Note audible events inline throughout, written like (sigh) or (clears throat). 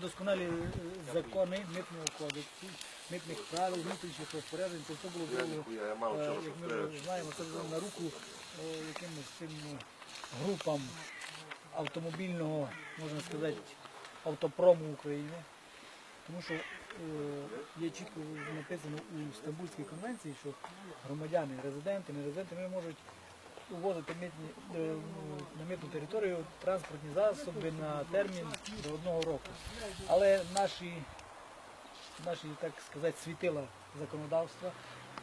досконалі е, закони митного кодексу, митних правил, внутрішніх розпоряджень, то було е, як ми знаємо, це було на руку е, якимось тим е, групам автомобільного, можна сказати, автопрому України. Тому що є чітко написано у Стамбульській конвенції, що громадяни, резиденти, нерезиденти, вони можуть увозити митні, е, на митну територію транспортні засоби на термін до одного року. Але наші, наші так сказати, світила законодавства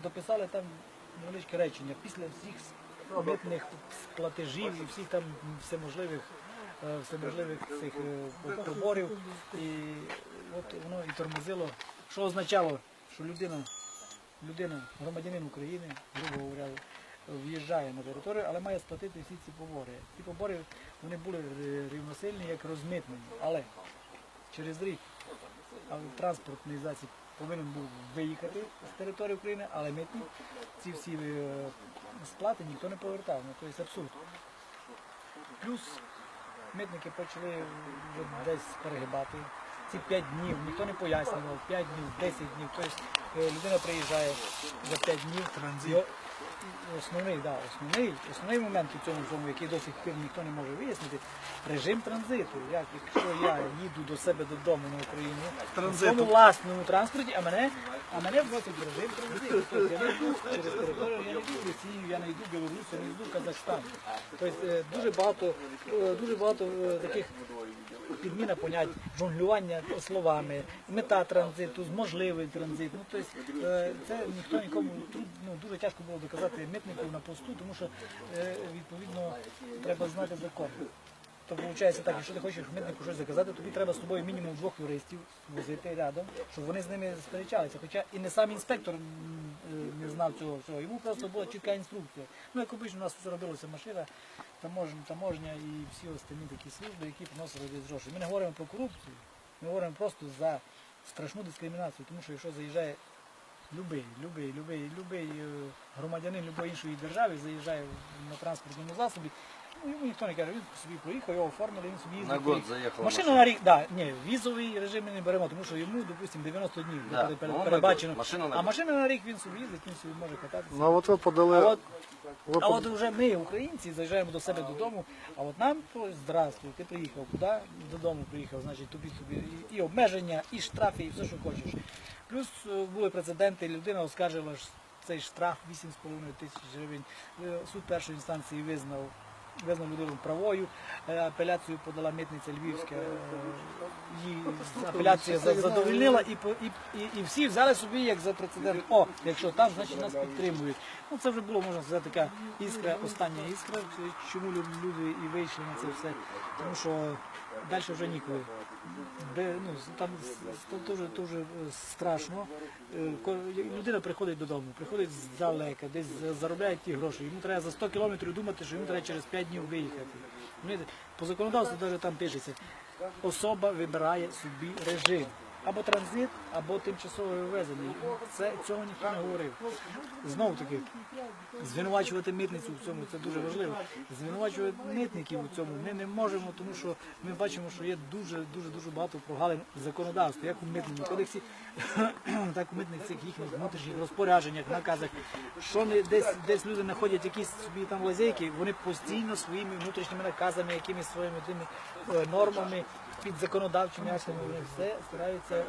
дописали там невеличке речення після всіх митних платежів і всіх там всеможливих е, всеможливих цих е, поборів. І от воно і тормозило, що означало, що людина, людина, громадянин України, грубо говоря, в'їжджає на територію, але має сплатити всі ці побори. Ці побори вони були рівносильні, як розмитнені. Але через рік транспортний засіб повинен був виїхати з території України, але митні ці всі е, сплати ніхто не повертав. Ну, тобто абсурд. Плюс митники почали десь перегибати. Ці 5 днів ніхто не пояснював, 5 днів, 10 днів. Тобто людина приїжджає за 5 днів. Транзит. Основний, да, основний, основний момент у цьому всьому, який до сих пір ніхто не може вияснити, режим транзиту. Як якщо я їду до себе додому на Україну в своєму власному транспорті, а мене, а мене вносять в режим транзиту. Тобто я не йду через територію, я не йду в Росію, я не йду в Білорусь, я не йду в Казахстан. Тобто е, дуже багато, е, дуже багато е, таких підміна понять, жонглювання словами, мета транзиту, можливий транзит. Ну, тобто, е, це ніхто нікому ну, дуже тяжко було доказати митнику на посту, тому що е, відповідно треба знати закон. То виходить так, якщо ти хочеш митнику щось заказати, тобі треба з тобою мінімум двох юристів возити рядом, щоб вони з ними сперечалися. Хоча і не сам інспектор е, не знав цього всього. Йому просто була чітка інструкція. Ну, як обично, у нас все робилося машина, таможня, таможня і всі остальні такі служби, які приносили десь гроші. Ми не говоримо про корупцію, ми говоримо просто за страшну дискримінацію, тому що якщо заїжджає Любий, любий, любий, любий е, громадянин любої іншої держави заїжджає на транспортному засобі. Ну, йому ніхто не каже, він собі проїхав, його оформили, він собі їздить. На год поїхав. заїхала Машина на рік, да, ні, візовий режим ми не беремо, тому що йому, допустимо, 90 днів Да. пере- пере- Ну, передбачено. машина на а год. машина на рік він собі їздить, він собі може кататися. Ну а от ви подали. А от, ви а под- от вже ми, українці, заїжджаємо до себе додому, а от нам то здравствуй, ти приїхав, куди? Додому приїхав, значить тобі собі і, і обмеження, і штрафи, і все, що хочеш. Плюс е, були прецеденти, людина оскаржила ж цей штраф 8,5 тисяч гривень. Е, Суд першої інстанції визнав. Визнав людину правою, Е, апеляцію подала митниця Львівська, е, її апеляція задовольнила і, і, і, і всі взяли собі як за прецедент. О, якщо там, значить нас підтримують. Ну це вже було можна сказати така іскра, остання іскра, чому люди і вийшли на це все. Тому що далі вже ніколи. Ну, там дуже, дуже е, страшно. Е, Людина приходить додому, приходить здалека, десь заробляє ті гроші. Йому треба за 100 кілометрів думати, що йому треба через 5 днів виїхати. По законодавству навіть там пишеться, особа вибирає собі режим. Або транзит, або тимчасове вивезення. Це цього ніхто не говорив. Знову таки, звинувачувати митницю в цьому це дуже важливо. Звинувачувати митників у цьому ми не можемо, тому що ми бачимо, що є дуже дуже дуже багато прогалин в законодавстві, як у митному кодексі, (clears throat) так у митних цих їхніх внутрішніх розпорядженнях, наказах. Що не десь десь люди знаходять якісь собі там лазейки, вони постійно своїми внутрішніми наказами, якимись своїми тими е, нормами під законодавчим актами, вони все стараються